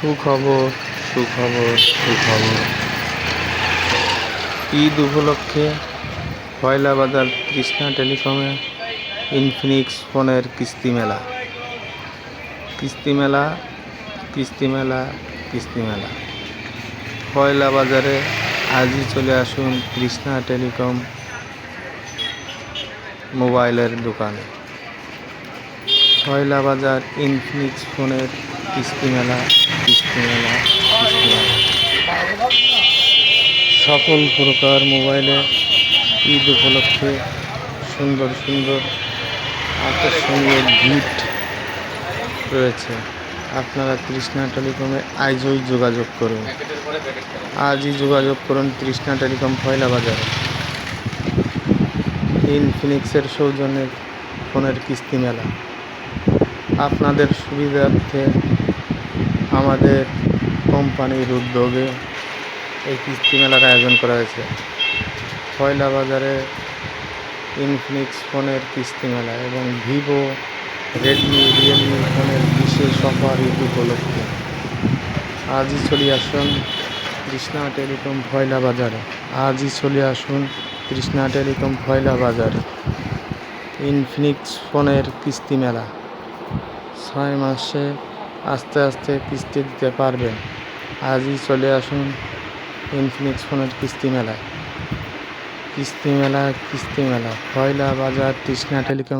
সুখবর সুখবর সুখবর। ঈদ উপলক্ষে পয়লা বাজার কৃষ্ণা টেলিকমে ইনফিনিক্স ফোনের কিস্তি মেলা। কিস্তি মেলা কিস্তি মেলা কিস্তি মেলা। পয়লা বাজারে আজই চলে আসুন কৃষ্ণা টেলিকম মোবাইলের দোকানে। পয়লা বাজার ইনফিনিক্স ফোনের কিস্তি মেলা কিস্তি মেলা কিস্তি মেলা সকল প্রকার মোবাইলে ঈদ উপলক্ষে সুন্দর সুন্দর আকর্ষণীয় গিফট রয়েছে। আপনারা কৃষ্ণা টেলিকমে আজই যোগাযোগ করুন। আজই যোগাযোগ করুন কৃষ্ণা টেলিকম পয়লা বাজারে। ইনফিনিক্সের সৌজন্যের ফোনের কিস্তি মেলা। আপনাদের সুবিধার্থে আমাদের কোম্পানির উদ্যোগে এই কিস্তি মেলার আয়োজন করা হয়েছে। পয়লা বাজারে ইনফিনিক্স ফোনের কিস্তি মেলা এবং ভিভো রেডমি রিয়েলমি ফোনের বিশেষ অফার ঈদ উপলক্ষে। আজই চলে আসুন কৃষ্ণা টেলিকম পয়লা বাজারে। আজই চলে আসুন কৃষ্ণা টেলিকম পয়লা বাজারে। ইনফিনিক্স ফোনের কিস্তি মেলা। ছয় মাসে আস্তে আস্তে কিস্তি দিতে পারবেন আজই চলে আসুন ইনফিনিক্স ফোনের কিস্তি মেলায়। কিস্তি মেলা কিস্তি মেলা। পয়লা বাজার, তৃষ্ণা টেলিকম